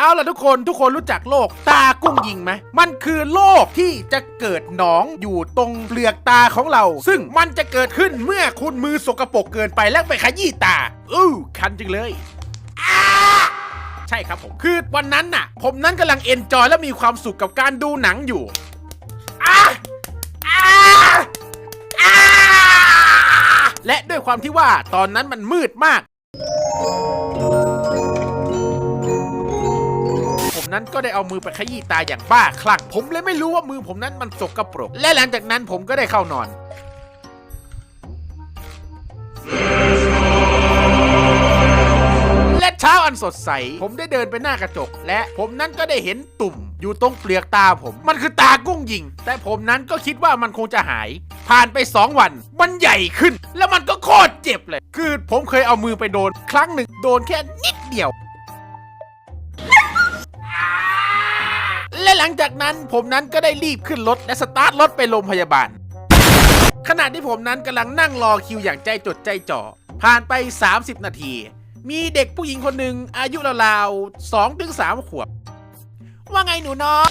เอาล่ะทุกคนทุกคนรู้จักโรคตากุ้งยิงไหม มันคือโรคที่จะเกิดหนองอยู่ตรงเปลือกตาของเรา ซึ่งมันจะเกิดขึ้นเมื่อคุณมือสกปรกเกินไปแล้วไปขยี้ตา อู้คันจังเลยใช่ครับผม คือวันนั้นน่ะ ผมนั้นกำลังเอนจอยและมีความสุขกับการดูหนังอยู่และด้วยความที่ว่าตอนนั้นมันมืดมาก นั้นก็ได้เอามือไปขยี้ตาอย่างบ้าคลั่ง ผมเลยไม่รู้ว่ามือผมนั้นมันสกปรก และหลังจากนั้นผมก็ได้เข้านอน และเช้าอันสดใส ผมได้เดินไปหน้ากระจก และผมนั้นก็ได้เห็นตุ่ม อยู่ตรงเปลือกตาผม มันคือตากุ้งยิง แต่ผมนั้นก็คิดว่ามันคงจะหาย ผ่านไป 2 วัน มันใหญ่ขึ้น แล้วมันก็โคตรเจ็บเลย คือผมเคยเอามือไปโดน ครั้งหนึ่งโดนแค่นิดเดียว หลังจากนั้นผมนั้นก็ได้รีบขึ้นรถและสตาร์ทรถไปโรงพยาบาล ขณะที่ผมนั้นกำลังนั่งรอคิวอย่างใจจดใจจ่อ ผ่านไป 30 นาที มีเด็กผู้หญิงคนหนึ่งอายุราวๆสองถึงสามขวบ ว่าไงหนูน้อง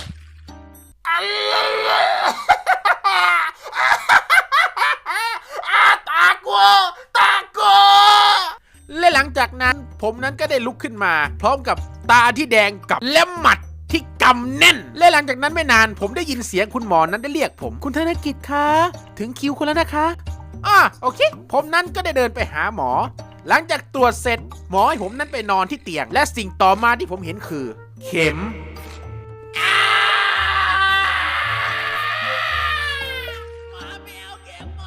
ตากัวตากัวและหลังจากนั้นผมนั้นก็ได้ลุกขึ้นมา พร้อมกับตาที่แดงกับและหมัดที่กำแน่น และหลังจากนั้นไม่นานผมได้ยินเสียงคุณหมอนั้นได้เรียกผม คุณธนกิจคะ ถึงคิวคุณแล้วนะคะอ่าโอเค ผมนั้นก็ได้เดินไปหาหมอ หลังจากตรวจเสร็จ หมอให้ผมนั้นไปนอนที่เตียง และสิ่งต่อมาที่ผมเห็นคือ เข็มหมาแมวเข็มหมอ